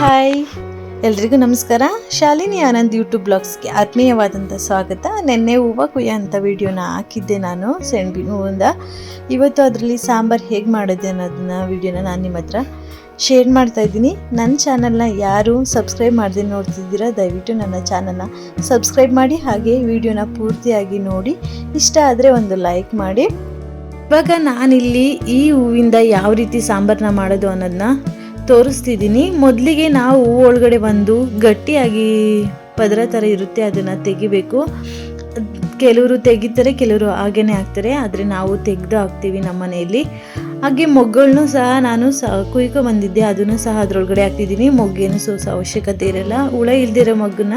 Hi. ಎಲ್ರಿಗೂ ನಮಸ್ಕಾರ. Shalini Anand YouTube ಬ್ಲಾಗ್ಸ್ಗೆ ಆತ್ಮೀಯವಾದಂಥ ಸ್ವಾಗತ. ನೆನ್ನೆ ಹೂವು ಕುಯ್ಯ ಅಂತ ವಿಡಿಯೋನ ಹಾಕಿದ್ದೆ ನಾನು ಸೆಣ್ಬಿನ ಹೂವಿಂದ. ಇವತ್ತು ಅದರಲ್ಲಿ ಸಾಂಬಾರು ಹೇಗೆ ಮಾಡೋದು ಅನ್ನೋದನ್ನ ವಿಡಿಯೋನ ನಾನು ನಿಮ್ಮ ಹತ್ರ ಶೇರ್ ಮಾಡ್ತಾ ಇದ್ದೀನಿ. ನನ್ನ ಚಾನಲ್ನ ಯಾರು ಸಬ್ಸ್ಕ್ರೈಬ್ ಮಾಡದೆ ನೋಡ್ತಿದ್ದೀರಾ, ದಯವಿಟ್ಟು ನನ್ನ ಚಾನಲ್ನ ಸಬ್ಸ್ಕ್ರೈಬ್ ಮಾಡಿ, ಹಾಗೆ ವಿಡಿಯೋನ ಪೂರ್ತಿಯಾಗಿ ನೋಡಿ. ಇಷ್ಟ ಆದರೆ ಒಂದು ಲೈಕ್ ಮಾಡಿ. ಇವಾಗ ನಾನಿಲ್ಲಿ ಈ ಹೂವಿಂದ ಯಾವ ರೀತಿ ಸಾಂಬಾರನ್ನ ಮಾಡೋದು ಅನ್ನೋದನ್ನ ತೋರಿಸ್ತಿದ್ದೀನಿ. ಮೊದಲಿಗೆ ನಾವು ಒಳಗಡೆ ಬಂದು ಗಟ್ಟಿಯಾಗಿ ಪದರ ಥರ ಇರುತ್ತೆ, ಅದನ್ನು ತೆಗಿಬೇಕು. ಕೆಲವರು ತೆಗಿತಾರೆ, ಕೆಲವರು ಹಾಗೇನೆ ಹಾಕ್ತಾರೆ, ಆದರೆ ನಾವು ತೆಗೆದು ಹಾಕ್ತೀವಿ ನಮ್ಮ ಮನೆಯಲ್ಲಿ. ಹಾಗೆ ಮೊಗ್ಗಳನ್ನು ಸಹ ನಾನು ಸ ಕುಯ್ಕೊ ಬಂದಿದ್ದೆ, ಅದನ್ನು ಸಹ ಅದರೊಳಗಡೆ ಹಾಕ್ತಿದ್ದೀನಿ. ಮೊಗ್ಗೇನು ಸೋಸ ಅವಶ್ಯಕತೆ ಇರಲ್ಲ. ಹುಳ ಇಲ್ದಿರೋ ಮೊಗ್ಗನ್ನ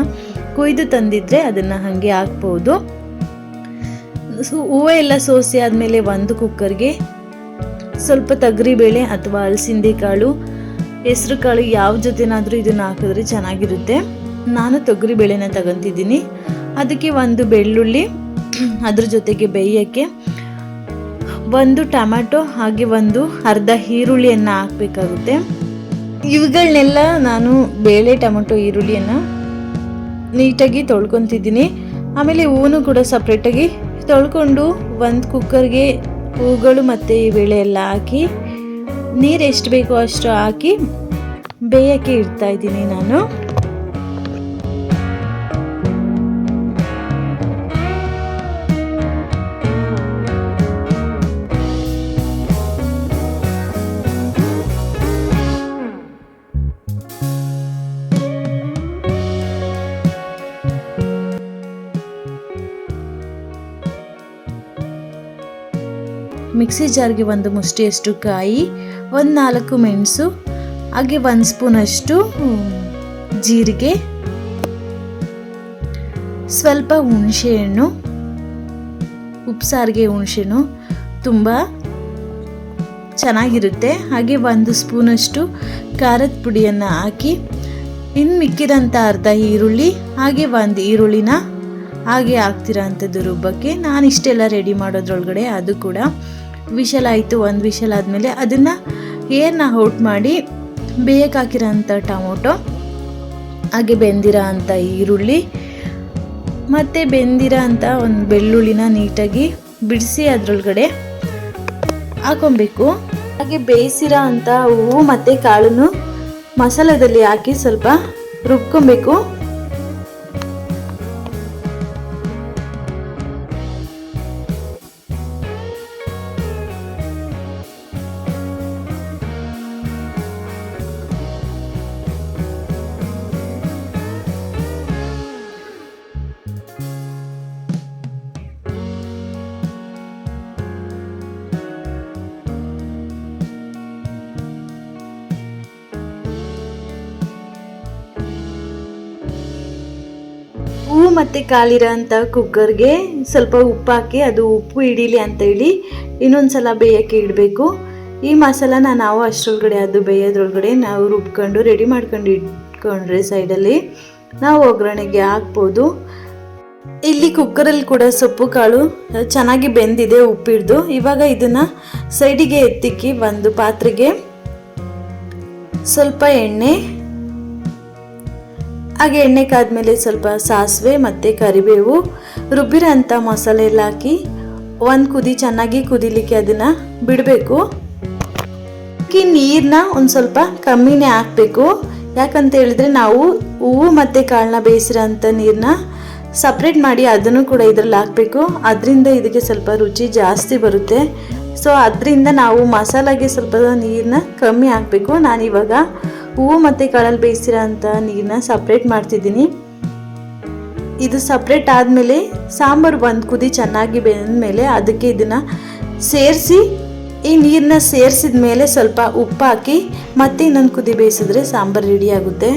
ಕುಯ್ದು ತಂದಿದ್ರೆ ಅದನ್ನು ಹಾಗೆ ಹಾಕ್ಬೋದು. ಸೊ, ಹೂವು ಎಲ್ಲ ಸೋಸಿ ಆದಮೇಲೆ ಒಂದು ಕುಕ್ಕರ್ಗೆ ಸ್ವಲ್ಪ ತೊಗರಿಬೇಳೆ ಅಥವಾ ಅಲಸಿಂದೆ ಕಾಳು ಹೆಸರು ಕಾಳು ಯಾವ ಜೊತೆನಾದರೂ ಇದನ್ನು ಹಾಕಿದ್ರೆ ಚೆನ್ನಾಗಿರುತ್ತೆ. ನಾನು ತೊಗರಿ ಬೇಳೆನ ತಗೊಂತಿದ್ದೀನಿ. ಅದಕ್ಕೆ ಒಂದು ಬೆಳ್ಳುಳ್ಳಿ, ಅದ್ರ ಜೊತೆಗೆ ಬೇಯೋಕ್ಕೆ ಒಂದು ಟೊಮ್ಯಾಟೊ ಹಾಗೆ ಒಂದು ಅರ್ಧ ಈರುಳ್ಳಿಯನ್ನು ಹಾಕಬೇಕಾಗುತ್ತೆ. ಇವುಗಳನ್ನೆಲ್ಲ ನಾನು ಬೇಳೆ, ಟೊಮೆಟೊ, ಈರುಳ್ಳಿಯನ್ನು ನೀಟಾಗಿ ತೊಳ್ಕೊತಿದ್ದೀನಿ. ಆಮೇಲೆ ಹೂವು ಕೂಡ ಸಪ್ರೇಟಾಗಿ ತೊಳ್ಕೊಂಡು ಒಂದು ಕುಕ್ಕರ್ಗೆ ಹೂಗಳು ಮತ್ತು ಈ ಬೇಳೆ ಎಲ್ಲ ಹಾಕಿ ನೀರು ಎಷ್ಟು ಬೇಕೋ ಅಷ್ಟು ಹಾಕಿ ಬೇಯಕ್ಕೆ ಇಡ್ತಾ ಇದ್ದೀನಿ ನಾನು. ಮಿಕ್ಸಿ ಜಾರ್ಗೆ ಒಂದು ಮುಷ್ಟಿಯಷ್ಟು ಕಾಯಿ ಒಂದು ನಾಲ್ಕು ಮೆಣಸು, ಹಾಗೆ ಒಂದು ಸ್ಪೂನಷ್ಟು ಜೀರಿಗೆ, ಸ್ವಲ್ಪ ಹುಣಸೆಹಣ್ಣು ಉಪ್ಸಾರಿಗೆ ಹುಣಸೆಹಣ್ಣು ತುಂಬ ಚೆನ್ನಾಗಿರುತ್ತೆ. ಹಾಗೆ ಒಂದು ಸ್ಪೂನಷ್ಟು ಖಾರದ ಪುಡಿಯನ್ನು ಹಾಕಿ ಇನ್ನು ಮಿಕ್ಕಿದಂಥ ಅರ್ಧ ಈರುಳ್ಳಿ, ಹಾಗೆ ಒಂದು ಈರುಳ್ಳಿನ ಹಾಗೆ ಹಾಕ್ತಿರೋ ಅಂಥದ್ದು ರುಬ್ಬಕ್ಕೆ ನಾನು ಇಷ್ಟೆಲ್ಲ ರೆಡಿ ಮಾಡೋದ್ರೊಳಗಡೆ ಅದು ಕೂಡ ವಿಷಲ್ ಆಯಿತು, ಒಂದು ವಿಷಲ್ ಆದಮೇಲೆ ಅದನ್ನು ಏರ್ನ ಔಟ್ ಮಾಡಿ ಬೇಯಕ್ಕೆ ಹಾಕಿರೋ ಅಂಥ ಟೊಮೊಟೊ, ಹಾಗೆ ಬೆಂದಿರೋ ಅಂಥ ಈರುಳ್ಳಿ, ಮತ್ತು ಬೆಂದಿರೋ ಅಂಥ ಒಂದು ಬೆಳ್ಳುಳ್ಳಿನ ನೀಟಾಗಿ ಬಿಡಿಸಿ ಅದರೊಳಗಡೆ ಹಾಕೊಬೇಕು. ಹಾಗೆ ಬೇಯಿಸಿರೋ ಅಂಥ ಹೂವು ಮತ್ತು ಕಾಳನ್ನು ಮಸಾಲದಲ್ಲಿ ಹಾಕಿ ಸ್ವಲ್ಪ ರುಬ್ಕೊಬೇಕು. ಹೂವು ಮತ್ತು ಕಾಲಿರೋ ಅಂಥ ಕುಕ್ಕರ್ಗೆ ಸ್ವಲ್ಪ ಉಪ್ಪು ಹಾಕಿ ಅದು ಉಪ್ಪು ಹಿಡೀಲಿ ಅಂತ ಹೇಳಿ ಇನ್ನೊಂದು ಸಲ ಬೇಯೋಕ್ಕೆ ಇಡಬೇಕು. ಈ ಮಸಾಲಾನ ನಾವು ಅಷ್ಟರೊಳಗಡೆ, ಅದು ಬೇಯೋದ್ರೊಳಗಡೆ ನಾವು ರುಬ್ಕೊಂಡು ರೆಡಿ ಮಾಡ್ಕೊಂಡು ಇಟ್ಕೊಂಡ್ರೆ ಸೈಡಲ್ಲಿ ನಾವು ಒಗ್ಗರಣೆಗೆ ಹಾಕ್ಬೋದು. ಇಲ್ಲಿ ಕುಕ್ಕರಲ್ಲಿ ಕೂಡ ಸೊಪ್ಪು ಕಾಳು ಚೆನ್ನಾಗಿ ಬೆಂದಿದೆ ಉಪ್ಪಿಡ್ದು. ಇವಾಗ ಇದನ್ನು ಸೈಡಿಗೆ ಎತ್ತಿಕ್ಕಿ ಒಂದು ಪಾತ್ರೆಗೆ ಸ್ವಲ್ಪ ಎಣ್ಣೆ ಹಾಗೆ ಎಣ್ಣೆ ಕಾದ್ಮೇಲೆ ಸ್ವಲ್ಪ ಸಾಸಿವೆ ಮತ್ತು ಕರಿಬೇವು, ರುಬ್ಬಿರೋ ಅಂಥ ಮಸಾಲೆ ಎಲ್ಲ ಹಾಕಿ ಒಂದು ಕುದಿ ಚೆನ್ನಾಗಿ ಕುದಿಲಿಕ್ಕೆ ಅದನ್ನು ಬಿಡಬೇಕು. ಅಕ್ಕಿ ನೀರನ್ನ ಒಂದು ಸ್ವಲ್ಪ ಕಮ್ಮಿನೇ ಹಾಕಬೇಕು. ಯಾಕಂತ ಹೇಳಿದ್ರೆ ನಾವು ಹೂವು ಮತ್ತು ಕಾಳನ್ನ ಬೇಯಿಸಿರೋ ಅಂಥ ನೀರನ್ನ ಸಪ್ರೇಟ್ ಮಾಡಿ ಅದನ್ನು ಕೂಡ ಇದರಲ್ಲಿ ಹಾಕಬೇಕು. ಅದರಿಂದ ಇದಕ್ಕೆ ಸ್ವಲ್ಪ ರುಚಿ ಜಾಸ್ತಿ ಬರುತ್ತೆ. ಸೊ ಅದರಿಂದ ನಾವು ಮಸಾಲಾಗೆ ಸ್ವಲ್ಪ ನೀರನ್ನ ಕಮ್ಮಿ ಹಾಕಬೇಕು. ನಾನಿವಾಗ ಹೂವು ಮತ್ತು ಕಾಳಲ್ಲಿ ಬೇಯಿಸಿರೋ ಅಂತ ನೀರನ್ನ ಸಪ್ರೇಟ್ ಮಾಡ್ತಿದ್ದೀನಿ. ಇದು ಸಪ್ರೇಟ್ ಆದಮೇಲೆ ಸಾಂಬಾರು ಒಂದು ಕುದಿ ಚೆನ್ನಾಗಿ ಬೆಂದ ಮೇಲೆ ಅದಕ್ಕೆ ಇದನ್ನು ಸೇರಿಸಿ, ಈ ನೀರನ್ನ ಸೇರಿಸಿದ ಮೇಲೆ ಸ್ವಲ್ಪ ಉಪ್ಪು ಹಾಕಿ ಮತ್ತೆ ಇನ್ನೊಂದು ಕುದಿ ಬೇಯಿಸಿದ್ರೆ ಸಾಂಬಾರು ರೆಡಿ ಆಗುತ್ತೆ.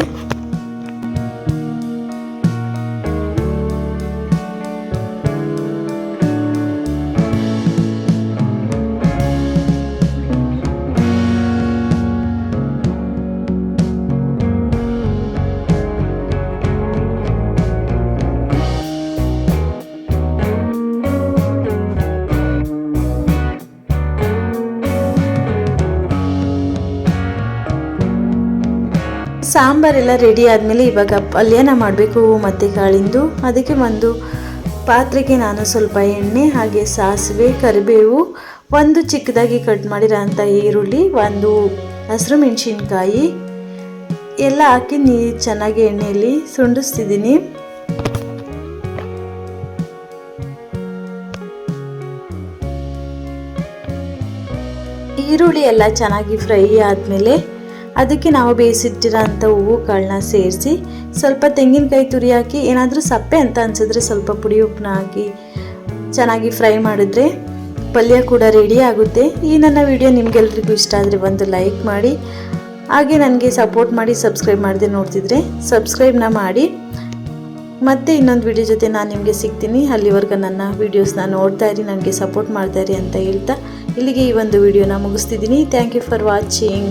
ಸಾಂಬಾರೆಲ್ಲ ರೆಡಿ ಆದಮೇಲೆ ಇವಾಗ ಪಲ್ಯನ ಮಾಡಬೇಕು ಮತ್ತು ಕಾಳಿಂದು. ಅದಕ್ಕೆ ಒಂದು ಪಾತ್ರೆಗೆ ನಾನು ಸ್ವಲ್ಪ ಎಣ್ಣೆ ಹಾಗೆ ಸಾಸಿವೆ, ಕರಿಬೇವು, ಒಂದು ಚಿಕ್ಕದಾಗಿ ಕಟ್ ಮಾಡಿರೋಂಥ ಈರುಳ್ಳಿ, ಒಂದು ಹಸಿರು ಮೆಣಸಿನ್ಕಾಯಿ, ಎಲ್ಲ ಹಾಕಿ ನೀ ಚೆನ್ನಾಗಿ ಎಣ್ಣೆಯಲ್ಲಿ ಸುಂಡಿಸ್ತಿದ್ದೀನಿ ಈರುಳ್ಳಿ ಎಲ್ಲ ಚೆನ್ನಾಗಿ ಫ್ರೈ ಆದಮೇಲೆ ಅದಕ್ಕೆ ನಾವು ಬೇಯಿಸಿಟ್ಟಿರೋಂಥ ಹೂವುಗಳನ್ನ ಸೇರಿಸಿ ಸ್ವಲ್ಪ ತೆಂಗಿನಕಾಯಿ ತುರಿ ಹಾಕಿ, ಏನಾದರೂ ಸಪ್ಪೆ ಅಂತ ಅನಿಸಿದ್ರೆ ಸ್ವಲ್ಪ ಪುಡಿ ಉಪ್ಪನ್ನ ಹಾಕಿ ಚೆನ್ನಾಗಿ ಫ್ರೈ ಮಾಡಿದ್ರೆ ಪಲ್ಯ ಕೂಡ ರೆಡಿ ಆಗುತ್ತೆ. ಈ ನನ್ನ ವಿಡಿಯೋ ನಿಮಗೆಲ್ರಿಗೂ ಇಷ್ಟ ಆದರೆ ಒಂದು ಲೈಕ್ ಮಾಡಿ, ಹಾಗೆ ನನಗೆ ಸಪೋರ್ಟ್ ಮಾಡಿ, ಸಬ್ಸ್ಕ್ರೈಬ್ ಮಾಡದೆ ನೋಡ್ತಿದ್ರೆ ಸಬ್ಸ್ಕ್ರೈಬ್ನ ಮಾಡಿ. ಮತ್ತೆ ಇನ್ನೊಂದು ವಿಡಿಯೋ ಜೊತೆ ನಾನು ನಿಮಗೆ ಸಿಗ್ತೀನಿ. ಅಲ್ಲಿವರೆಗೂ ನನ್ನ ವೀಡಿಯೋಸ್ನ ನೋಡ್ತಾ ಇರಿ, ನನಗೆ ಸಪೋರ್ಟ್ ಮಾಡ್ತಾ ಇರಿ ಅಂತ ಹೇಳ್ತಾ ಇಲ್ಲಿಗೆ ಈ ಒಂದು ವಿಡಿಯೋನ ಮುಗಿಸ್ತಿದ್ದೀನಿ. Thank you for watching